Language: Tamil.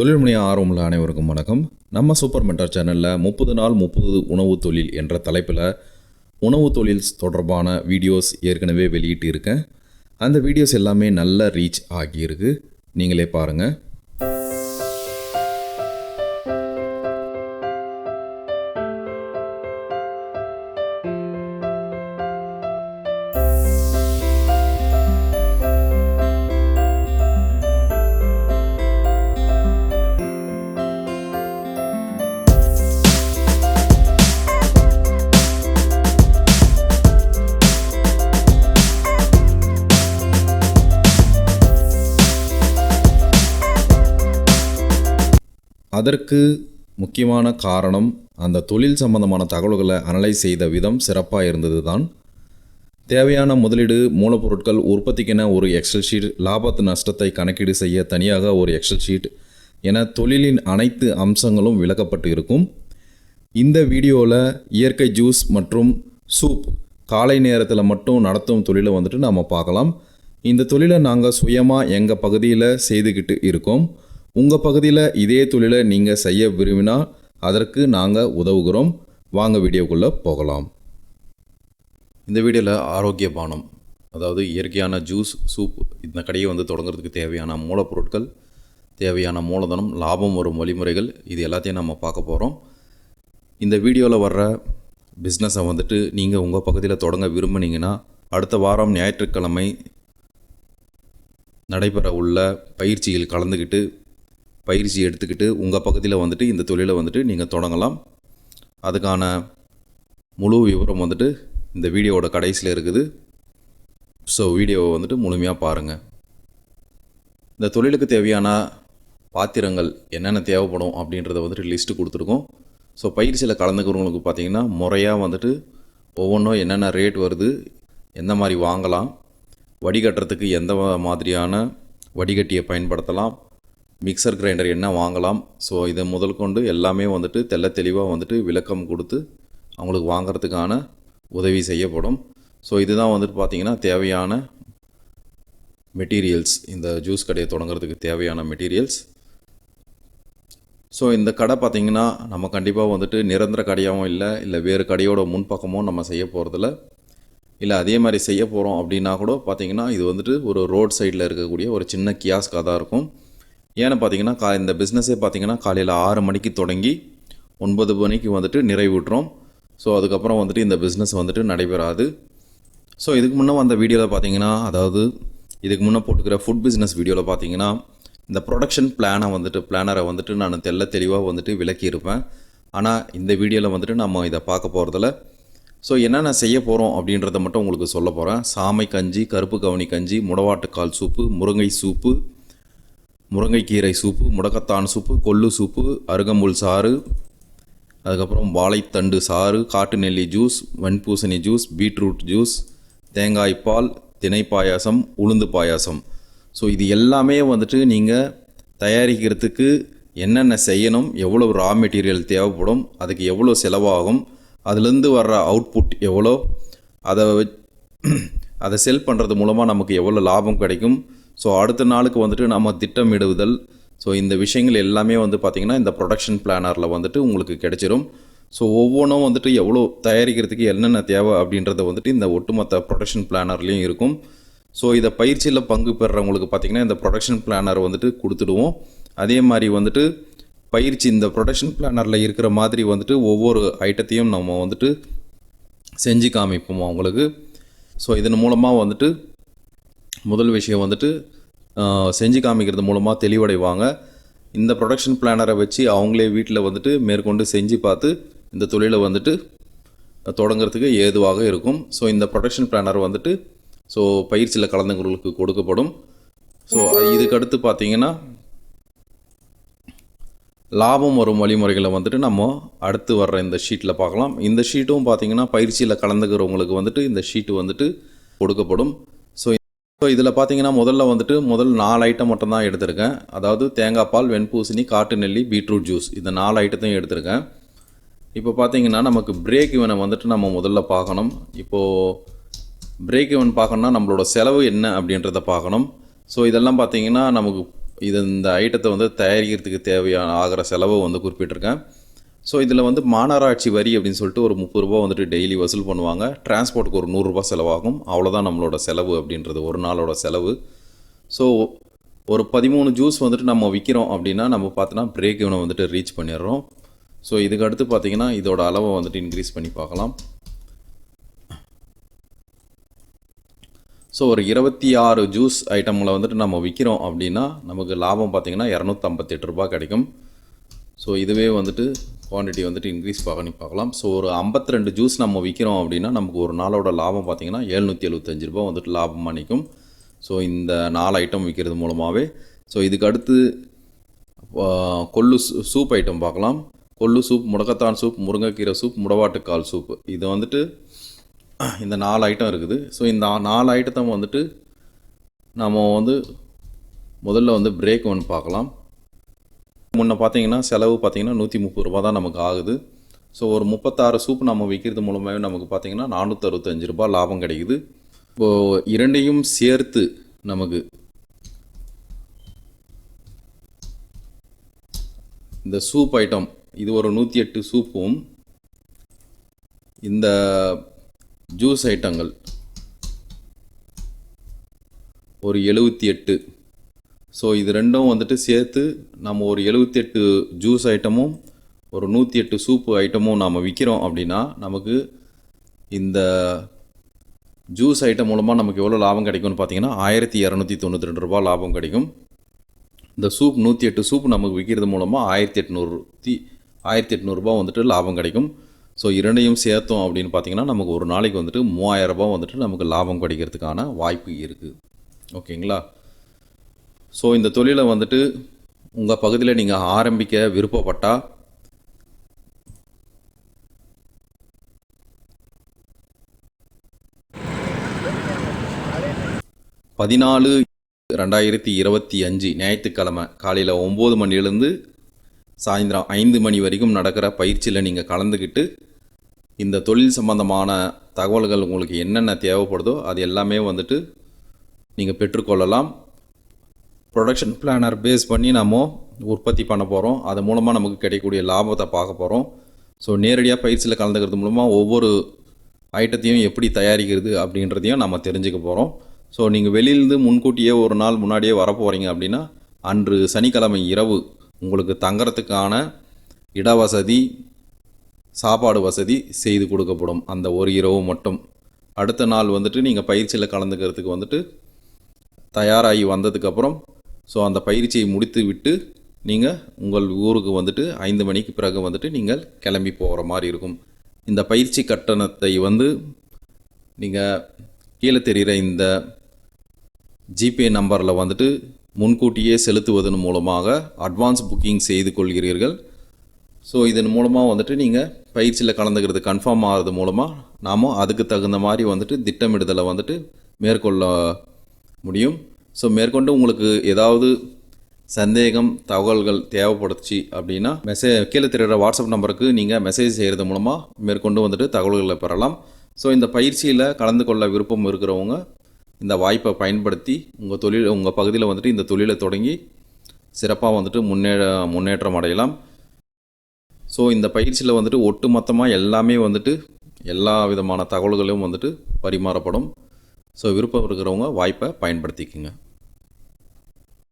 தொழில்முனைய ஆர்வமுள்ள அனைவருக்கும் வணக்கம். நம்ம சூப்பர் மென்டர் சேனலில் முப்பது நாள் முப்பது உணவு தொழில் என்ற தலைப்பில் உணவு தொழில் தொடர்பான வீடியோஸ் ஏற்கனவே வெளியிட்டு இருக்கேன் அந்த வீடியோஸ் எல்லாமே நல்ல ரீச் ஆகியிருக்கு. நீங்களே பாருங்கள் அதற்கு முக்கியமான காரணம் அந்த தொழில் சம்பந்தமான தகவல்களை அனலைஸ் செய்த விதம் சிறப்பாக இருந்தது தான் தேவையான முதலீடு மூலப்பொருட்கள் உற்பத்திக்கென ஒரு எக்ஸல் ஷீட் லாபத்து நஷ்டத்தை கணக்கீடு செய்ய தனியாக ஒரு எக்ஸல் ஷீட் என தொழிலின் அனைத்து அம்சங்களும் விளக்கப்பட்டு இருக்கும். இந்த வீடியோவில் இயற்கை ஜூஸ் மற்றும் சூப் காலை நேரத்தில் மட்டும் நடத்தும் தொழிலை வந்துட்டு நாம் பார்க்கலாம். இந்த தொழிலை நாங்கள் சுயமாக எங்கள் பகுதியில் செய்துக்கிட்டு இருக்கோம். உங்கள் பகுதியில் இதே தொழிலை நீங்கள் செய்ய விரும்பினால் அதற்கு நாங்கள் உதவுகிறோம். வாங்க வீடியோக்குள்ளே போகலாம். இந்த வீடியோவில் ஆரோக்கிய பானம் அதாவது இயற்கையான ஜூஸ் சூப் இந்த கடையை வந்து தொடங்குறதுக்கு தேவையான மூலப்பொருட்கள் தேவையான மூலதனம் லாபம் வரும் வழிமுறைகள் இது எல்லாத்தையும் நம்ம பார்க்க போகிறோம் இந்த வீடியோவில் வர்ற பிஸ்னஸை வந்துட்டு நீங்கள் உங்கள் பகுதியில் தொடங்க விரும்புனீங்கன்னா அடுத்த வாரம் ஞாயிற்றுக்கிழமை நடைபெற உள்ள பயிற்சியில் கலந்துக்கிட்டு பயிற்சி எடுத்துக்கிட்டு உங்கள் பகுதியில் வந்துட்டு இந்த தொழிலை வந்துட்டு நீங்கள் தொடங்கலாம். அதுக்கான முழு விவரம் வந்துட்டு இந்த வீடியோவோட கடைசியில் இருக்குது. ஸோ வீடியோவை வந்துட்டு முழுமையாக பாருங்கள் இந்த தொழிலுக்கு தேவையான பாத்திரங்கள் என்னென்ன தேவைப்படும் அப்படின்றத வந்துட்டு லிஸ்ட்டு கொடுத்துருக்கோம். ஸோ பயிற்சியில் கலந்துக்கிறவங்களுக்கு பார்த்திங்கன்னா முறையாக வந்துட்டு ஒவ்வொன்றும் என்னென்ன ரேட் வருது எந்த மாதிரி வாங்கலாம் வடிகட்டுறதுக்கு எந்த மாதிரியான வடிகட்டியை பயன்படுத்தலாம் மிக்சர் கிரைண்டர் என்ன வாங்கலாம். ஸோ இதை முதல் கொண்டு எல்லாமே வந்துட்டு தெள்ள தெளிவாக வந்துட்டு விளக்கம் கொடுத்து அவங்களுக்கு வாங்கிறதுக்கான உதவி செய்யப்படும். ஸோ இதுதான் வந்துட்டு பார்த்திங்கன்னா தேவையான மெட்டீரியல்ஸ் இந்த ஜூஸ் கடையை தொடங்குறதுக்கு தேவையான மெட்டீரியல்ஸ் ஸோ இந்த கடை பார்த்திங்கன்னா நம்ம கண்டிப்பாக வந்துட்டு நிரந்தர கடையாகவும் இல்லை இல்லை வேறு கடையோட முன்பக்கமும் நம்ம செய்ய போகிறதில்ல இல்லை அதே மாதிரி செய்ய போகிறோம் அப்படின்னா கூட பார்த்திங்கன்னா இது வந்துட்டு ஒரு ரோட் சைடில் இருக்கக்கூடிய ஒரு சின்ன கியாஸ்காக தான் இருக்கும். ஏன்னு பார்த்தீங்கன்னா கா இந்த பிஸ்னஸே பார்த்தீங்கன்னா காலையில் ஆறு மணிக்கு தொடங்கி ஒன்பது மணிக்கு வந்துட்டு நிறைவுட்டுறோம் ஸோ அதுக்கப்புறம் வந்துட்டு இந்த பிஸ்னஸ் வந்துட்டு நடைபெறாது. ஸோ இதுக்கு முன்னே வந்த வீடியோவில் பார்த்தீங்கன்னா அதாவது இதுக்கு முன்னே போட்டுக்கிற ஃபுட் பிஸ்னஸ் வீடியோவில் பார்த்தீங்கன்னா இந்த ப்ரொடக்ஷன் பிளானை வந்துட்டு பிளானரை வந்துட்டு நான் தெல்ல தெளிவாக வந்துட்டு விளக்கியிருப்பேன் ஆனால் இந்த வீடியோவில் வந்துட்டு நம்ம இதை பார்க்க போகிறதில்ல ஸோ என்னென்ன செய்ய போகிறோம் அப்படின்றத மட்டும் உங்களுக்கு சொல்ல போகிறேன் சாமை கஞ்சி கருப்பு கவனி கஞ்சி முடவாட்டுக்கால் சூப்பு முருங்கை சூப்பு முருங்கைக்கீரை சூப்பு முடக்கத்தான் சூப்பு கொள்ளு சூப்பு அருகம்புல் சாறு அதுக்கப்புறம் வாழைத்தண்டு சாறு காட்டு நெல்லி ஜூஸ் வெண்பூசணி ஜூஸ் பீட்ரூட் ஜூஸ் தேங்காய் பால் தினை பாயாசம் உளுந்து பாயாசம். ஸோ இது எல்லாமே வந்துட்டு நீங்கள் தயாரிக்கிறதுக்கு என்னென்ன செய்யணும் எவ்வளோ ரா மெட்டீரியல் தேவைப்படும் அதுக்கு எவ்வளோ செலவாகும் அதுலேருந்து வர்ற அவுட்புட் எவ்வளோ அதை அதை செல் பண்ணுறது மூலமாக நமக்கு எவ்வளோ லாபம் கிடைக்கும் ஸோ அடுத்த நாளுக்கு வந்துட்டு நம்ம திட்டமிடுதல். ஸோ இந்த விஷயங்கள் எல்லாமே வந்து பார்த்திங்கன்னா இந்த ப்ரொடக்ஷன் பிளானரில் வந்துட்டு உங்களுக்கு கிடைச்சிரும். ஸோ ஒவ்வொன்றும் வந்துட்டு எவ்வளோ தயாரிக்கிறதுக்கு என்னென்ன தேவை அப்படின்றத வந்துட்டு இந்த ஒட்டுமொத்த ப்ரொடக்ஷன் பிளானர்லேயும் இருக்கும். ஸோ இதை பயிற்சியில் பங்கு பெறுறவங்களுக்கு பார்த்திங்கன்னா இந்த ப்ரொடக்ஷன் பிளானர் வந்துட்டு கொடுத்துடுவோம். அதே மாதிரி வந்துட்டு பயிற்சி இந்த ப்ரொடக்ஷன் பிளானரில் இருக்கிற மாதிரி வந்துட்டு ஒவ்வொரு ஐட்டத்தையும் நம்ம வந்துட்டு செஞ்சு காமிப்போம் அவங்களுக்கு ஸோ இதன் மூலமாக வந்துட்டு முதல் விஷயம் வந்துட்டு செஞ்சு காமிக்கிறது மூலமாக தெளிவடைவாங்க. இந்த ப்ரொடக்ஷன் பிளானரை வச்சு அவங்களே வீட்டில் வந்துட்டு மேற்கொண்டு செஞ்சு பார்த்து இந்த தொழிலை வந்துட்டு தொடங்குறதுக்கு ஏதுவாக இருக்கும். ஸோ இந்த ப்ரொடக்ஷன் பிளானர் வந்துட்டு ஸோ பயிற்சியில் கலந்தவங்களுக்கு கொடுக்கப்படும். ஸோ இதுக்கடுத்து பார்த்தீங்கன்னா லாபம் வரும் வழிமுறைகளை வந்துட்டு நம்ம அடுத்து வர்ற இந்த ஷீட்டில் பார்க்கலாம். இந்த ஷீட்டும் பார்த்தீங்கன்னா பயிற்சியில் கலந்துக்கிறவங்களுக்கு வந்துட்டு இந்த ஷீட்டு வந்துட்டு கொடுக்கப்படும். ஸோ இதில் பார்த்தீங்கன்னா முதல்ல வந்துட்டு முதல் நாலு ஐட்டம் மட்டும் தான் எடுத்திருக்கேன். அதாவது தேங்காய் பால் வெண்பூசணி காட்டு நெல்லி பீட்ரூட் ஜூஸ். இந்த நாலு ஐட்டத்தையும் எடுத்திருக்கேன். இப்போ பார்த்தீங்கன்னா நமக்கு பிரேக் இவனை வந்துட்டு நம்ம முதல்ல பார்க்கணும். இப்போது பிரேக் இவன் பார்க்கணும்னா நம்மளோட செலவு என்ன அப்படின்றத பார்க்கணும். ஸோ இதெல்லாம் பார்த்தீங்கன்னா நமக்கு இது இந்த ஐட்டத்தை வந்து தயாரிக்கிறதுக்கு தேவையான ஆகிற செலவை வந்து குறிப்பிட்டிருக்கேன். ஸோ இதில் வந்து மாநகராட்சி வரி அப்படின்னு சொல்லிட்டு ஒரு முப்பது ரூபா வந்துட்டு டெய்லி வசூல் பண்ணுவாங்க. டிரான்ஸ்போர்ட்டுக்கு ஒரு நூறுரூபா செலவாகும். அவ்வளோதான் நம்மளோட செலவு அப்படின்றது. ஒரு நாளோட செலவு. ஸோ ஒரு பதிமூணு ஜூஸ் வந்துட்டு நம்ம விற்கிறோம் அப்படின்னா நம்ம பார்த்தோன்னா பிரேக் இவனை வந்துட்டு ரீச் பண்ணிடுறோம். ஸோ இதுக்கு அடுத்து பார்த்திங்கன்னா இதோட அளவை வந்துட்டு இன்க்ரீஸ் பண்ணி பார்க்கலாம். ஸோ ஒரு இருபத்தி ஆறு ஜூஸ் ஐட்டமில் வந்துட்டு நம்ம விற்கிறோம் அப்படின்னா நமக்கு லாபம் பார்த்தீங்கன்னா இரநூத்தம்பத்தெட்டு ரூபாய் கிடைக்கும். ஸோ இதுவே வந்துட்டு குவான்டிட்டி வந்துட்டு இன்க்ரீஸ் பண்ணி பார்க்கலாம். ஸோ ஒரு 52 ரெண்டு ஜூஸ் நம்ம விற்கிறோம் அப்படின்னா நமக்கு ஒரு நாளோட லாபம் பார்த்திங்கன்னா எழுநூற்றி எழுபத்தஞ்சு ரூபா வந்துட்டு லாபமாக நிற்கும் ஸோ இந்த நாலு ஐட்டம் விற்கிறது மூலமாகவே ஸோ இதுக்கு அடுத்து கொள்ளு சூ- சூப் ஐட்டம் பார்க்கலாம். கொள்ளு சூப் முடக்கத்தான் சூப் முருங்கைக்கீரை சூப் முடவாட்டுக்கால் சூப் இது வந்துட்டு இந்த நாலு ஐட்டம் இருக்குது. ஸோ இந்த நாலு ஐட்டத்தை வந்துட்டு நம்ம வந்து முதல்ல வந்து பிரேக் ஒன்று பார்க்கலாம். முன்ன பார்த்தீங்கன்னா செலவு பார்த்தீங்கன்னா நூற்றி முப்பது ரூபா தான் நமக்கு ஆகுது. ஸோ ஒரு முப்பத்தாறு சூப் நம்ம விற்கிறது மூலமாகவே நமக்கு பார்த்தீங்கன்னா நானூற்றறுபத்தஞ்சு ரூபா லாபம் கிடைக்குது. இப்போது இரண்டையும் சேர்த்து நமக்கு இந்த சூப் ஐட்டம் இது ஒரு நூற்றி எட்டு சூப்பும் இந்த ஜூஸ் ஐட்டங்கள் ஒரு எழுபத்தி எட்டு ஸோ இது ரெண்டும் வந்துட்டு சேர்த்து நம்ம ஒரு எழுபத்தி எட்டு ஜூஸ் ஐட்டமும் ஒரு நூற்றி எட்டு சூப்பு ஐட்டமும் நாம் விற்கிறோம் அப்படின்னா நமக்கு இந்த ஜூஸ் ஐட்டம் மூலமாக நமக்கு எவ்வளோ லாபம் கிடைக்கும்னு பார்த்தீங்கன்னா ஆயிரத்தி இரநூத்தி தொண்ணூற்றி ரெண்டு ரூபா லாபம் கிடைக்கும். இந்த சூப் நூற்றி எட்டு சூப் நமக்கு விற்கிறது மூலமாக ஆயிரத்தி எட்நூறு ஆயிரத்தி எட்நூறுபா வந்துட்டு லாபம் கிடைக்கும். ஸோ இரண்டையும் சேர்த்தோம் அப்படின்னு பார்த்தீங்கன்னா நமக்கு ஒரு நாளைக்கு வந்துட்டு மூவாயிரம் ரூபாய் வந்துட்டு நமக்கு லாபம் கிடைக்கிறதுக்கான வாய்ப்பு இருக்குது ஓகேங்களா? ஸோ இந்த தொழிலை வந்துட்டு உங்கள் பகுதியில் நீங்கள் ஆரம்பிக்க விருப்பப்பட்டால் பதினாலு ரெண்டாயிரத்தி இருபத்தி அஞ்சு ஞாயிற்றுக்கிழமை காலையில் ஒம்பது மணிலேருந்து சாயந்தரம் ஐந்து மணி வரைக்கும் நடக்கிற பயிற்சியில் நீங்கள் கலந்துக்கிட்டு இந்த தொழில் சம்பந்தமான தகவல்கள் உங்களுக்கு என்னென்ன தேவைப்படுதோ அது எல்லாமே வந்துட்டு நீங்கள் பெற்றுக்கொள்ளலாம். ப்ரொடக்ஷன் பிளானர் பேஸ் பண்ணி நம்ம உற்பத்தி பண்ண போகிறோம் அது மூலமாக நமக்கு கிடைக்கக்கூடிய லாபத்தை பார்க்க போகிறோம் ஸோ நேரடியாக பயிற்சியில் கலந்துக்கிறது மூலமாக ஒவ்வொரு ஐட்டத்தையும் எப்படி தயாரிக்கிறது அப்படின்றதையும் நம்ம தெரிஞ்சுக்க போகிறோம் ஸோ நீங்கள் வெளியிலேருந்து முன்கூட்டியே ஒரு நாள் முன்னாடியே வர போகிறீங்க அப்படின்னா அன்று சனிக்கிழமை இரவு உங்களுக்கு தங்கறதுக்கான இடவசதி சாப்பாடு வசதி செய்து கொடுக்கப்படும். அந்த ஒரு இரவு மட்டும். அடுத்த நாள் வந்துட்டு நீங்கள் பயிற்சியில் கலந்துக்கிறதுக்கு வந்துட்டு தயாராகி வந்ததுக்கப்புறம் ஸோ அந்த பயிற்சியை முடித்து விட்டு நீங்கள் உங்கள் ஊருக்கு வந்துட்டு ஐந்து மணிக்கு பிறகு வந்துட்டு நீங்கள் கிளம்பி போகிற மாதிரி இருக்கும். இந்த பயிற்சி கட்டணத்தை வந்து நீங்கள் கீழே தெரிகிற இந்த ஜிபே நம்பரில் வந்துட்டு முன்கூட்டியே செலுத்துவதன் மூலமாக அட்வான்ஸ் புக்கிங் செய்து கொள்கிறீர்கள். ஸோ இதன் மூலமாக வந்துட்டு நீங்கள் பயிற்சியில் கலந்துக்கிறது கன்ஃபார்ம் ஆகிறது மூலமாக நாம் அதுக்கு தகுந்த மாதிரி வந்துட்டு திட்டமிடுதலை வந்துட்டு மேற்கொள்ள முடியும். ஸோ மேற்கொண்டு உங்களுக்கு ஏதாவது சந்தேகம் தகவல்கள் தேவைப்படுச்சு அப்படின்னா மெசேஜ் கீழே தெரிகிற வாட்ஸ்அப் நம்பருக்கு நீங்கள் மெசேஜ் செய்கிறது மூலமாக மேற்கொண்டு வந்துட்டு தகவல்களை பெறலாம். ஸோ இந்த பயிற்சியில் கலந்து கொள்ள விருப்பம் இருக்கிறவங்க இந்த வாய்ப்பை பயன்படுத்தி உங்கள் தொழில் உங்கள் பகுதியில் வந்துட்டு இந்த தொழிலை தொடங்கி சிறப்பாக வந்துட்டு முன்னே முன்னேற்றம் அடையலாம். ஸோ இந்த பயிற்சியில் வந்துட்டு ஒட்டுமொத்தமாக எல்லாமே வந்துட்டு எல்லா விதமான தகவல்களும் வந்துட்டு பரிமாறப்படும். ஸோ விருப்பம் இருக்கிறவங்க வாய்ப்பை பயன்படுத்திக்கோங்க.